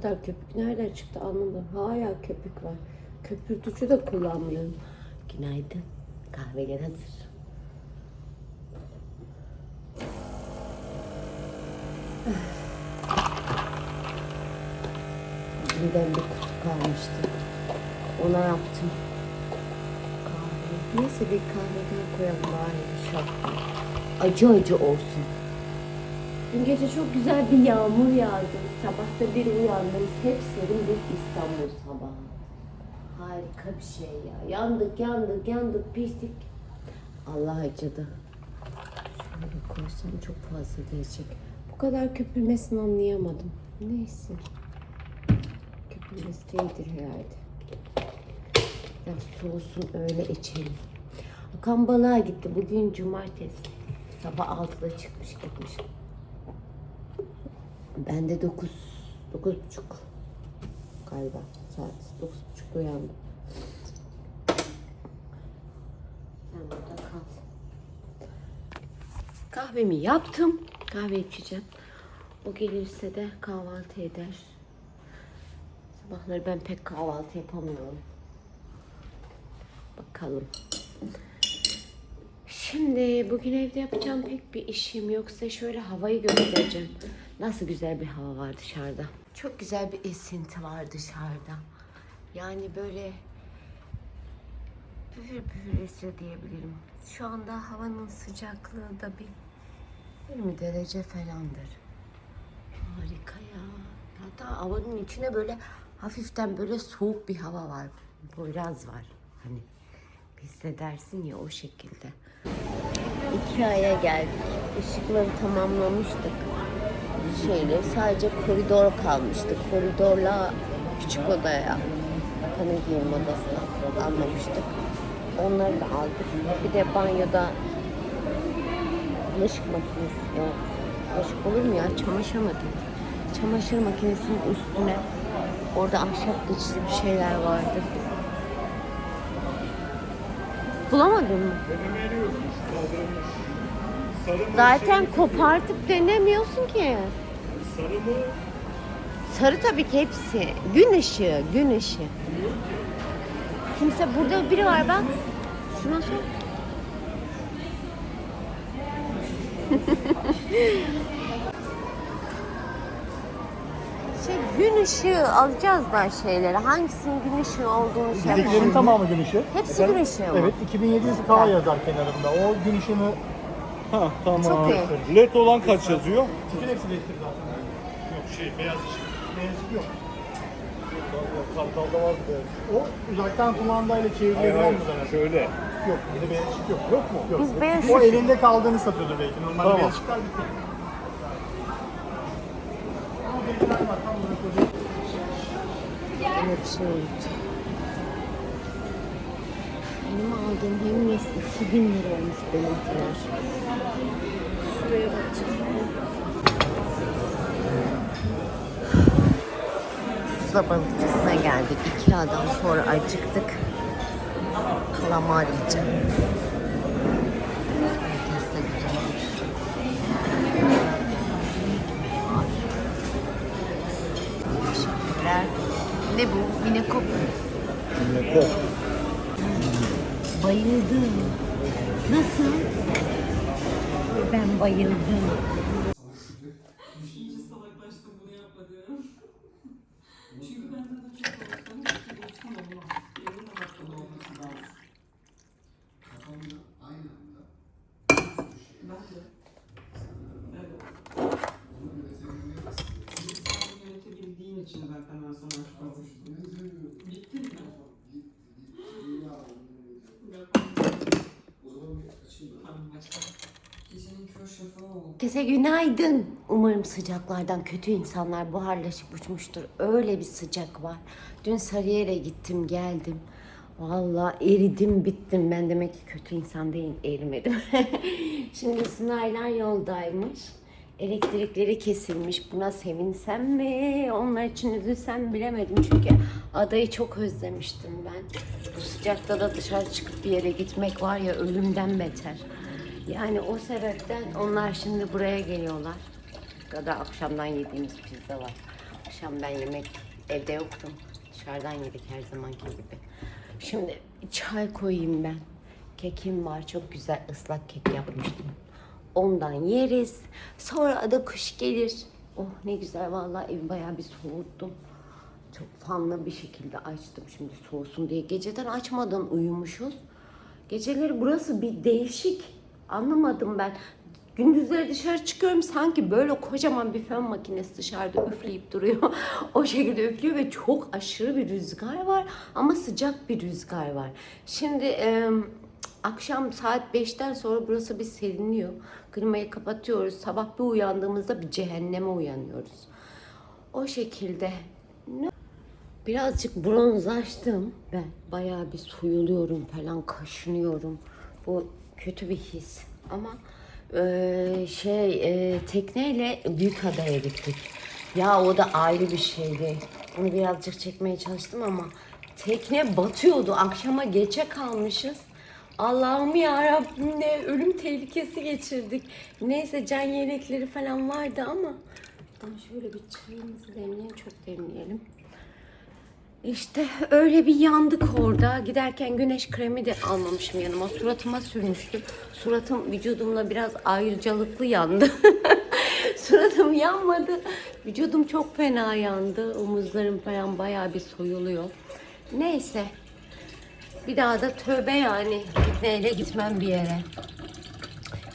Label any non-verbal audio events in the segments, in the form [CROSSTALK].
kadar köpük nereden çıktı anlamadım. Hala köpük var. Köpürtücü de kullanmıyorum. Günaydın. Kahveler hazır. Dünden bir kutu kalmıştı. Ona yaptım. Kahve. Neyse bir kahveden koyalım bari bir şapka. Acı acı olsun. Dün gece çok güzel bir yağmur yağdı. Sabahta bir uyandım. Hep serin bir İstanbul sabahı. Harika bir şey ya. Yandık, yandık, yandık, piştik. Allah acıdı. Şöyle koysam çok fazla gelecek. Bu kadar köpürmesini anlayamadım. Neyse. Köpürmesi değildir herhalde. Biraz soğusun öyle içelim. Akan balığa gitti. Bugün cumartesi. Sabah 6'da çıkmış gitmiş. Ben de 9, 9 buçuk galiba saat. 9 buçuk uyandım. Sen burada kal. Kahvemi yaptım. Kahve içeceğim. O gelirse de kahvaltı eder. Sabahları ben pek kahvaltı yapamıyorum. Bakalım. Şimdi bugün evde yapacağım pek bir işim yok. Size şöyle havayı göstereceğim. Nasıl güzel bir hava var dışarıda. Çok güzel bir esinti var dışarıda. Yani böyle püfür püfür esiyor diyebilirim. Şu anda havanın sıcaklığı da bir 20 derece falandır. Harika ya. Hatta havanın içine böyle hafiften böyle soğuk bir hava var. Poyraz var. Hani hissedersin ya o şekilde. Ikea'ya geldik. Işıkları tamamlamıştık. Şeyleri sadece koridor kalmıştı. Koridorla küçük odaya kanı giyim odasına almamıştık. Onları da aldık. Bir de banyoda bulaşık makinesi yok. Bulaşık olur mu ya? Çamaşır makinesi. Çamaşır makinesinin üstüne orada ahşap geçişli bir şeyler vardı. Bulamadın mı? Zaten kopartıp denemiyorsun ki. Sarı mı? Sarı tabii ki hepsi. Gün ışığı, gün ışığı. Kimse burada biri var bak. Şuna sor. [LAUGHS] şey gün ışığı alacağız da şeyleri. Hangisinin gün ışığı olduğunu şey Bizdekilerin yapalım. tamamı gün ışığı. Hepsi gün ışığı mı? Evet 2700 K yazar kenarında. O gün ışığını Ha tamam. Çok iyi. LED olan kaç yazıyor? bütün hepsi leddir zaten. Şey beyaz ışık. Beyaz ışık yok. Kartalda vardı beyaz ışık. O uzaktan kumandayla çevrilebilen mi zaten? Şöyle. Yok, bizde beyaz ışık yok. Yok mu? Yok. Biz beyaz O ışık- elinde kaldığını satıyordu belki. Normalde Tamam. beyaz ışıklar bitti. Ama belkiler var. Tam olarak o değil. Öyle bir şey oldu. Benim aldığım hem nes 2000 lira olmuş benimkiler. Şuraya bakacağım. Tuzla balıkçısına geldik. İki adam sonra acıktık. Kalamar yiyeceğim. Teşekkürler. Ne bu? Minekop. Bayıldım. Nasıl? Ben bayıldım. Salaklaştım bunu yapmadım. Çünkü bende de çok olsam hiç olsam olmaz. Yarın da haftada olması lazım. Ben de. Evet. Sen yönetebildiğin için zaten ben sana aşık olmuştum. Gittin mi? Herkese günaydın. Umarım sıcaklardan kötü insanlar buharlaşıp uçmuştur. Öyle bir sıcak var. Dün Sarıyer'e gittim geldim. Vallahi eridim bittim. Ben demek ki kötü insan değil erimedim. [LAUGHS] Şimdi Sınaylar yoldaymış. Elektrikleri kesilmiş. Buna sevinsem mi? Onlar için üzülsem bilemedim. Çünkü adayı çok özlemiştim ben. Bu sıcakta da dışarı çıkıp bir yere gitmek var ya ölümden beter. Yani o sebepten onlar şimdi buraya geliyorlar. Ya da akşamdan yediğimiz pizza var. Akşam ben yemek evde yoktum. Dışarıdan yedik her zamanki gibi. Şimdi çay koyayım ben. Kekim var. Çok güzel ıslak kek yapmıştım. Ondan yeriz. Sonra da kış gelir. Oh ne güzel vallahi evi bayağı bir soğuttum. Çok fanlı bir şekilde açtım şimdi soğusun diye. Geceden açmadan uyumuşuz. Geceleri burası bir değişik. Anlamadım ben. Gündüzleri dışarı çıkıyorum sanki böyle kocaman bir fön makinesi dışarıda üfleyip duruyor. [LAUGHS] o şekilde üflüyor ve çok aşırı bir rüzgar var ama sıcak bir rüzgar var. Şimdi e, akşam saat 5'ten sonra burası bir serinliyor. Klimayı kapatıyoruz. Sabah bir uyandığımızda bir cehenneme uyanıyoruz. O şekilde Birazcık bronzlaştım ben. Bayağı bir soyuluyorum falan, kaşınıyorum. Bu kötü bir his. Ama eee, şey eee, tekneyle büyük adaya gittik. Ya o da ayrı bir şeydi. Onu birazcık çekmeye çalıştım ama tekne batıyordu. Akşama geçe kalmışız. Allah'ım ya Rabbim ne ölüm tehlikesi geçirdik. Neyse can yelekleri falan vardı ama ben şöyle bir çayımızı demleyelim, çok demleyelim. İşte öyle bir yandık orada. Giderken güneş kremi de almamışım yanıma. Suratıma sürmüştüm. Suratım vücudumla biraz ayrıcalıklı yandı. [LAUGHS] Suratım yanmadı. Vücudum çok fena yandı. Omuzlarım falan bayağı bir soyuluyor. Neyse. Bir daha da tövbe yani. Tekneyle gitmem bir yere.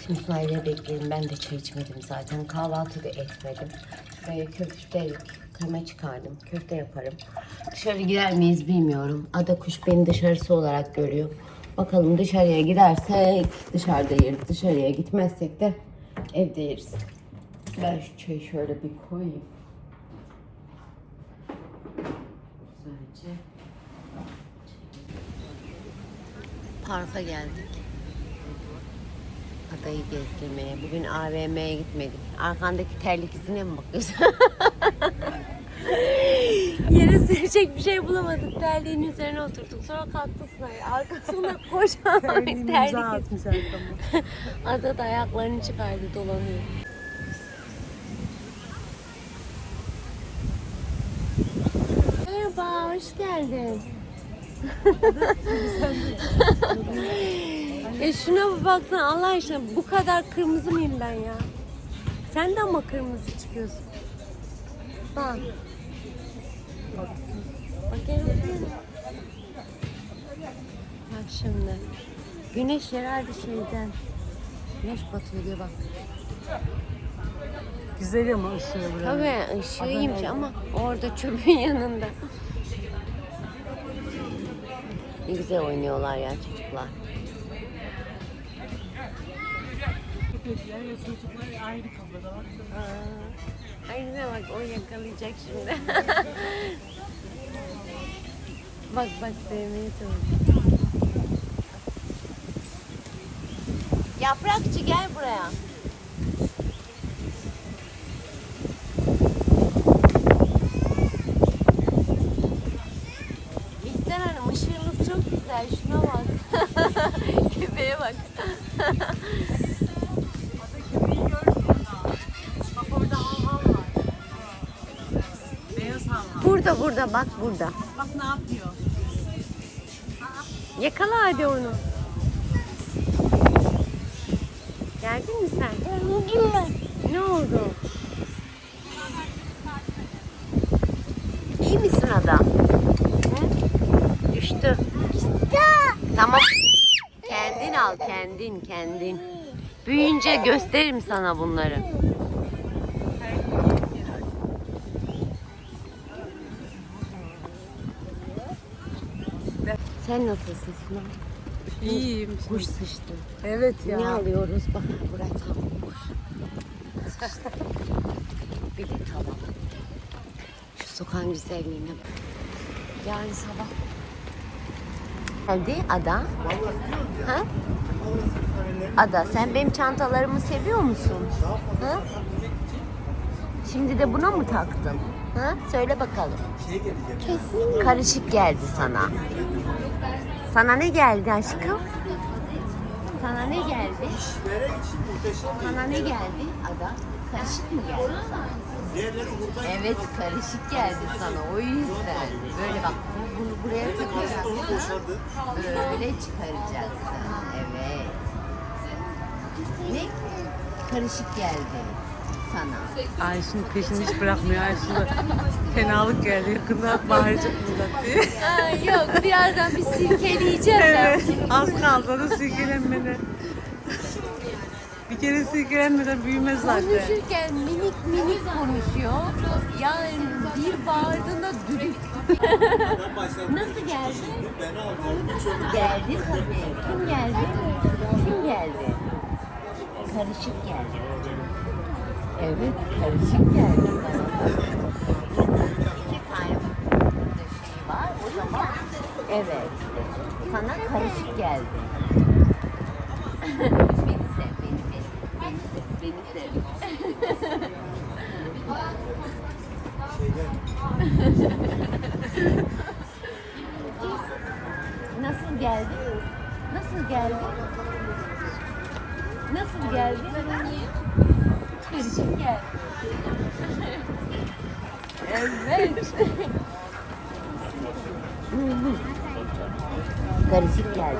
Şimdi Sunay'la bekleyelim. Ben de çay içmedim zaten. Kahvaltı da etmedim. Şuraya köfte kıyma çıkardım. Köfte yaparım. Dışarı gider miyiz bilmiyorum. Ada kuş beni dışarısı olarak görüyor. Bakalım dışarıya gidersek dışarıda yeriz. Dışarıya gitmezsek de evde yeriz. Ben şu çayı şöyle bir koyayım. Güzelce. Parka geldik. Adayı gezdirmeye. Bugün AVM'ye gitmedik. Arkandaki terlik izine mi bakıyorsun? [LAUGHS] [LAUGHS] Yere sürecek bir şey bulamadık. Terliğin üzerine oturduk. Sonra kalktı Sınay. Arkasında [LAUGHS] kocaman bir terlik izi. [LAUGHS] Ada da ayaklarını çıkardı dolanıyor. Merhaba, hoş geldin. ya şuna bir baksana Allah aşkına bu kadar kırmızı mıyım ben ya? Sen de ama kırmızı çıkıyorsun. Bak. Bak şimdi. Güneş herhalde şeyden. Güneş batıyor diye bak. Güzel ama ışığı buraya. Tabii ışığı iyiymiş ama orada çöpün [LAUGHS] yanında. Ne güzel oynuyorlar ya çocuklar. Çocuklar aynı kafada. Aa, Ay ne bak o yakalayacak şimdi. [LAUGHS] bak bak sevmeyi çalışıyor. Yaprakçı gel buraya. Burada burada bak burada. Bak ne yapıyor. Yakala hadi onu. Geldin mi sen? Ne oldu? İyi misin adam? Hı? Düştü. Tamam. Kendin al kendin kendin. Büyüyünce gösteririm sana bunları. Sen nasılsın Suna? İyiyim. Kuş sıçtı. Evet Ne alıyoruz? Bak buraya tavuk. bir de tavuk. Şu sokağın güzelliğine bak. Yarın sabah. Geldi Ada. Ha? Ada sen benim çantalarımı seviyor musun? Ha? Şimdi de buna mı taktın? Ha? Söyle bakalım. Karışık geldi sana. Sana ne geldi aşkım? Sana ne geldi? Sana ne geldi Ada? Karışık mı geldi sana? Evet karışık geldi sana o yüzden. Böyle bak bu- bunu buraya takacaksın. Böyle çıkaracaksın. Evet. Ne? Karışık geldi sana. Ayşe'nin peşini hiç bırakmıyor. Ayşe'de fenalık geldi. Yakında bağıracak burada diye. Ha, yok birazdan bir silkeleyeceğim Evet. Az kaldı onun silkelenmene. Bir kere silkelenmeden büyümez zaten. Konuşurken minik minik konuşuyor. Yani bir bağırdığında düdük. Nasıl geldi? Geldi tabii. Kim geldi? Kim geldi? Karışık geldi. Evet, karışık geldi sana. İki tane burada şey var. O zaman evet. Sana karışık geldi. beni sev, beni, beni, beni sev, beni sev. Nasıl geldi? Nasıl geldi? Nasıl geldi? Karışık geldi. evet. Karışık geldi.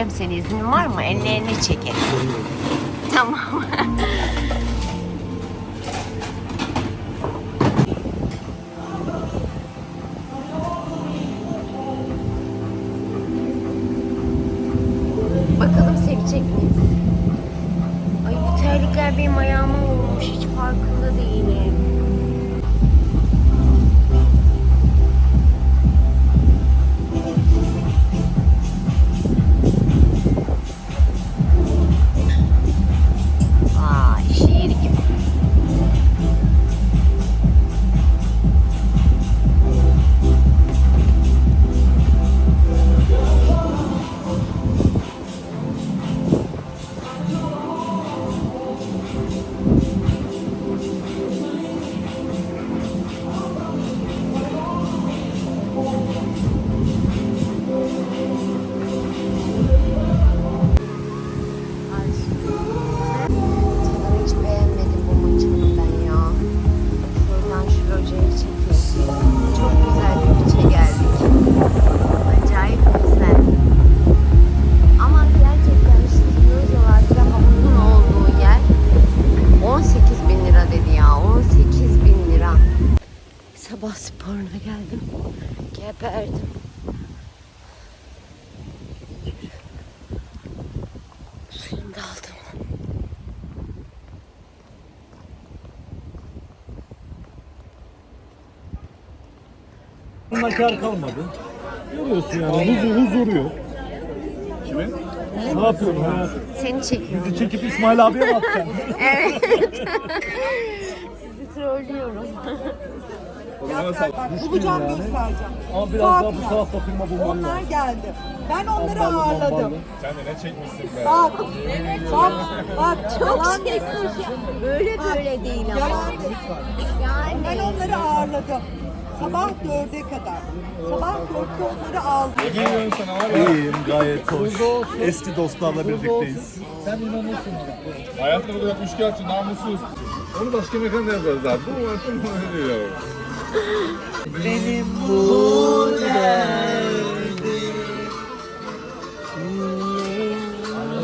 Çekeceğim seni iznin var mı? Ellerini çekelim. Tamam. Terlikler benim ayağıma olmuş. Hiç farkında değilim. Nakar kalmadı. Görüyorsun yani huzur, huzur yok. Kime? Ne yapıyorsun hayatım? Seni çekiyorum. Bizi çekip İsmail abiye mi atacaksın? [LAUGHS] Evet. Sizi trollüyorum. Bulacağım göstereceğim. Ama biraz daha bu tarafta firma Onlar lazım. geldi. Ben onları Amballı, ağırladım. mamballı. Bak, bak, bak. Yalan Çok değil. Böyle böyle değil ama. Yalan. Ben Yani onları ağırladım. Sabah dörde kadar. Sabah dörtte onları aldım. İyiyim gayet hoş. Eski dostlarla birlikteyiz. Sen inanırsın ona. Hayatında bu kadar üçkağıtçı, namussuz. Onu başka mekanda yaparız abi. Bu artık böyle diyor. Benim bu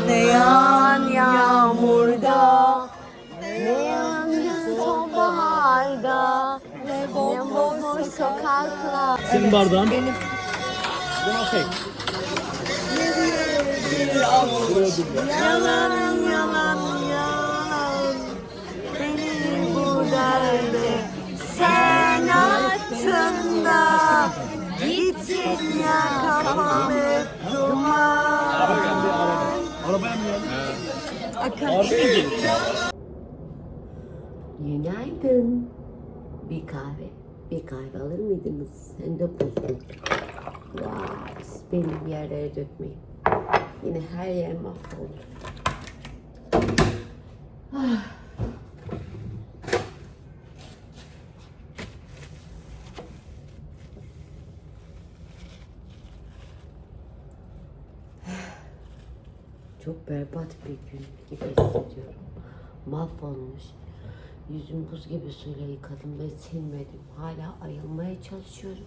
ne yan yağmurda bomboş sokaklar. Senin bardağın. Benim Yalan yalan yalan Beni bu derde Sen attın da Gittin ya kafam hep duman arabaya mı geldin? Günaydın. Bir kahve. Bir kahve alır mıydınız? Hem de buzlu. Vay, benim bir yerlere dökmeyin. Yine her yer mahvoldu. Ah. Çok berbat bir gün gibi hissediyorum. Mahvolmuş. Yüzüm buz gibi suyla yıkadım ve silmedim. Hala ayılmaya çalışıyorum.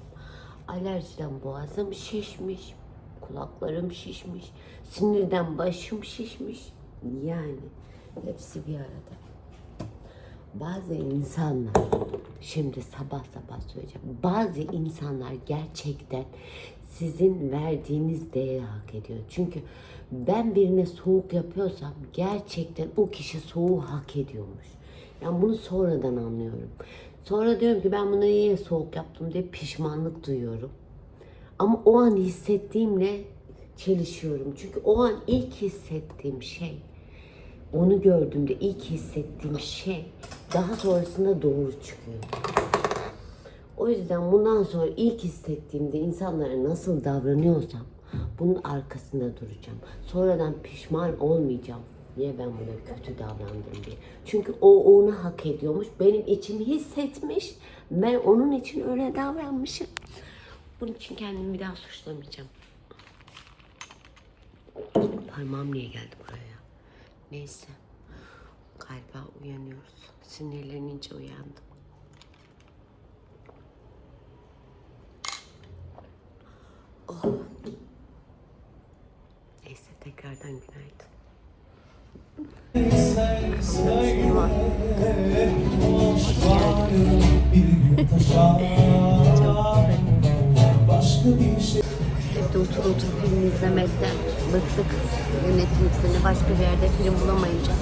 Alerjiden boğazım şişmiş. Kulaklarım şişmiş. Sinirden başım şişmiş. Yani hepsi bir arada. Bazı insanlar, şimdi sabah sabah söyleyeceğim. Bazı insanlar gerçekten sizin verdiğiniz değeri hak ediyor. Çünkü ben birine soğuk yapıyorsam gerçekten o kişi soğuğu hak ediyormuş. Yani bunu sonradan anlıyorum. Sonra diyorum ki ben bunu niye soğuk yaptım diye pişmanlık duyuyorum. Ama o an hissettiğimle çelişiyorum. Çünkü o an ilk hissettiğim şey onu gördüğümde ilk hissettiğim şey daha sonrasında doğru çıkıyor. O yüzden bundan sonra ilk hissettiğimde insanlara nasıl davranıyorsam bunun arkasında duracağım. Sonradan pişman olmayacağım. Niye ben buna kötü davrandım diye. Çünkü o onu hak ediyormuş. Benim için hissetmiş. Ben onun için öyle davranmışım. Bunun için kendimi bir daha suçlamayacağım. Parmağım niye geldi buraya? Neyse. Galiba uyanıyoruz. Sinirlenince uyandım. Oh. Neyse tekrardan günaydın. Evde otur otur film izlemekten bıktık. Netflix'te başka bir yerde film bulamayınca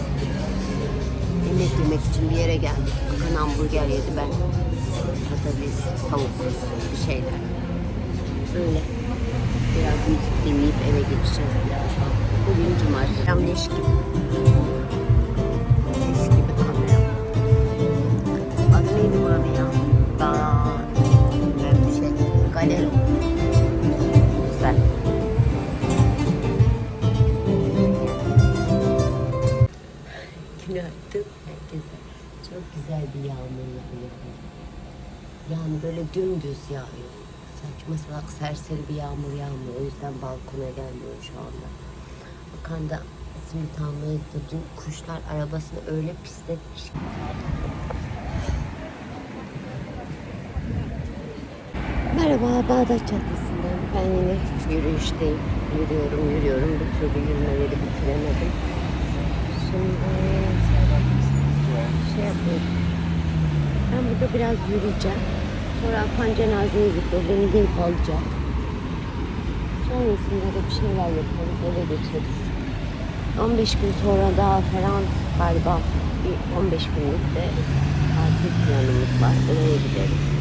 yemek yemek için bir yere geldik. Bakın hamburger yedi ben. Patates, tavuk, bir şeyler. Böyle. Biraz müzik dinleyip eve geçeceğiz birazdan. Bugün cumartesi. Tam leş gibi. Galeri. Güzel. Günaydın herkese. Çok güzel bir yağmur yağıyor. Yani böyle dümdüz yağıyor. Saçma salak serseri bir yağmur yağmıyor. O yüzden balkona gelmiyorum şu anda. Bakan da simit almaya gitti. Dün kuşlar arabasını öyle pisletmiş. Merhaba Bağdat Caddesi'nden. Ben yine yürüyüşteyim. Yürüyorum, yürüyorum. Bir türlü yürümeleri bitiremedim. Şimdi şey yapıyorum. Ben burada biraz yürüyeceğim. Sonra Hakan cenazeye gidiyor. Beni gelip alacak. Sonrasında da bir şeyler yaparız. Eve geçeriz. 15 gün sonra daha falan galiba bir 15 günlük de tatil planımız var. Oraya gideriz.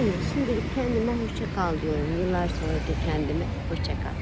Yani şimdilik kendime hoşça kal diyorum. Yıllar sonraki kendime hoşça kal.